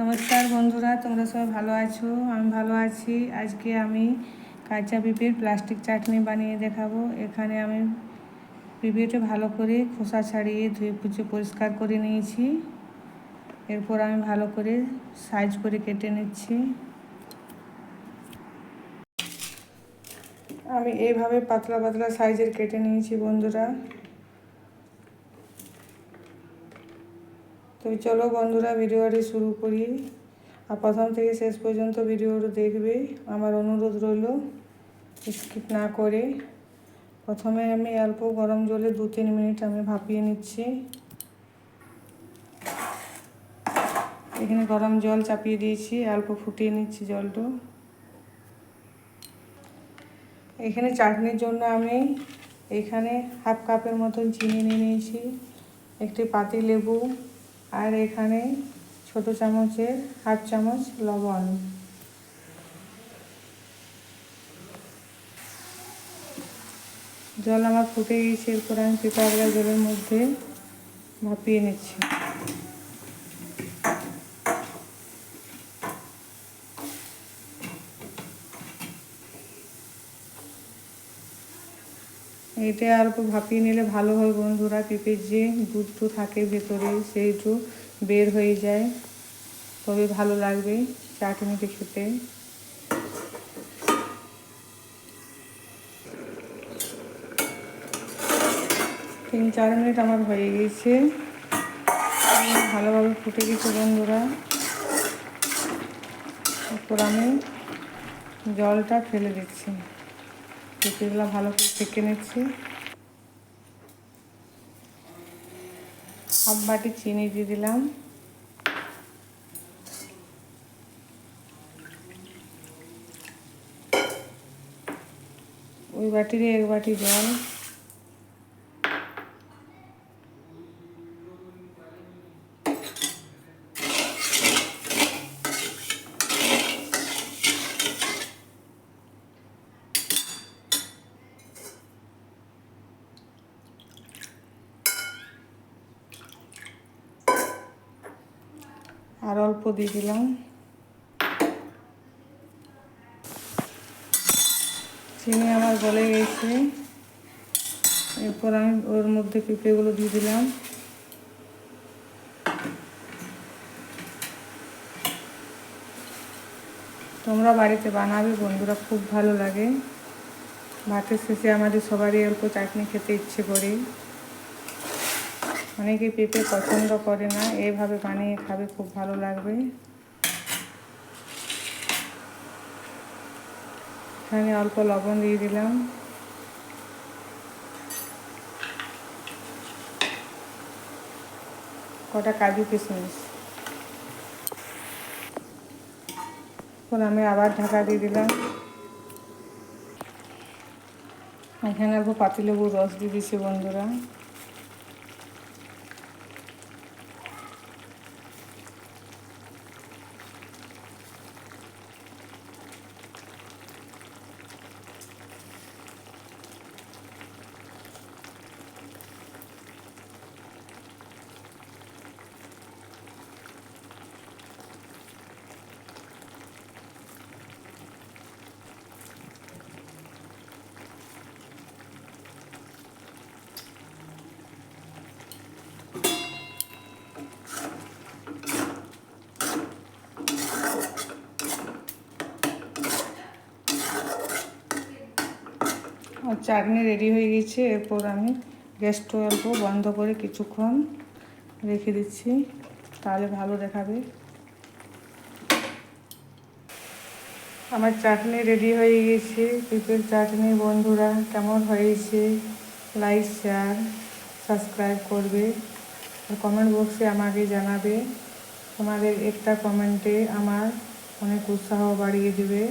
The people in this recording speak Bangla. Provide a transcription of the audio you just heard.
নমস্কার বন্ধুরা, তোমরা সবাই ভালো আছো? আমি ভালো আছি। আজকে আমি কাঁচা পিঁপের প্লাস্টিক চাটনি বানিয়ে দেখাবো। এখানে আমি পিঁপেটা ভালো করে খোসা ছাড়িয়ে ধুয়ে পুচে পরিষ্কার করে নিয়েছি। এরপর আমি ভালো করে সাইজ করে কেটে নিচ্ছি। আমি এইভাবে পাতলা পাতলা সাইজের কেটে নিয়েছি বন্ধুরা। তো চলো বন্ধুরা, ভিডিওটি শুরু করি। আর প্রথম থেকে শেষ পর্যন্ত ভিডিওটা দেখবে। আমার অনুরোধ রইল স্কিপ না করে। প্রথমে আমি অল্প গরম জলে দু তিন মিনিট আমি ভাপিয়ে নিচ্ছি। এখানে গরম জল চাপিয়ে দিয়েছি, অল্প ফুটিয়ে নিচ্ছি জলটা। এখানে চাটনির জন্য আমি এখানে হাফ কাপের মতন চিনি নিয়ে নিয়েছি, একটি পাতি লেবু আর এখানে ছোট চামচের হাফ চামচ লবণ। জল আমার ফুটে গিয়েছে, এরপর আমি পেঁপাগুলা জলের মধ্যে ভাপিয়ে নিচ্ছি। এটা অল্প ভাপিয়ে নিলে ভালো হয় বন্ধুরা পেঁপের যে দুধটু থাকে ভেতরে সেইটু বের হয়ে যায়। তবে ভালো লাগবে চাটনিটা খেতে। তিন চার মিনিট আমার হয়ে গেছে। ভালোভাবে ফুটে গেছে বন্ধুরা। তারপর আমি জলটা ফেলে দিচ্ছি। পেঁপেগুলো ভালো করে ছেঁকে নিচ্ছি। হাফ বাটি চিনি দিয়ে দিলাম। ওই বাটিরে এক বাটি জল। আর অল্প দিয়ে দিলাম। চিনি আমার গলে গেছে। এরপর আমি ওর মধ্যে পেঁপেগুলো দিয়ে দিলাম। তোমরা বাড়িতে বানাবে, বন্ধুরা খুব ভালো লাগে। ভাতের শেষে আমাদের সবারই অল্প চাটনি খেতে ইচ্ছে করে। অনেকে পেঁপে পছন্দ করে না এইভাবে বানিয়ে খাবে, খুব ভালো লাগবে। এখানে অল্প লবণ দিয়ে দিলাম। কটা কাজু কিশমিশ। এখন আমি আবার ঢাকা দিয়ে দিলাম। এখানে অল্প পাতিলেবুর রস দিয়ে দিচ্ছি বন্ধুরা। আর চাটনি রেডি হয়ে গেছে। এরপর আমি গ্যাস অল্প বন্ধ করে কিছুক্ষণ রেখে দিচ্ছি। তাহলে ভালো দেখাবে। আমার চাটনি রেডি হয়ে গেছে। পিপের চাটনি বন্ধুরা, কেমন হয়েছে? লাইক শেয়ার সাবস্ক্রাইব করবে। আর কমেন্ট বক্সে আমাকে জানাবে। তোমাদের একটা কমেন্টে আমার অনেক উৎসাহ বাড়িয়ে দেবে।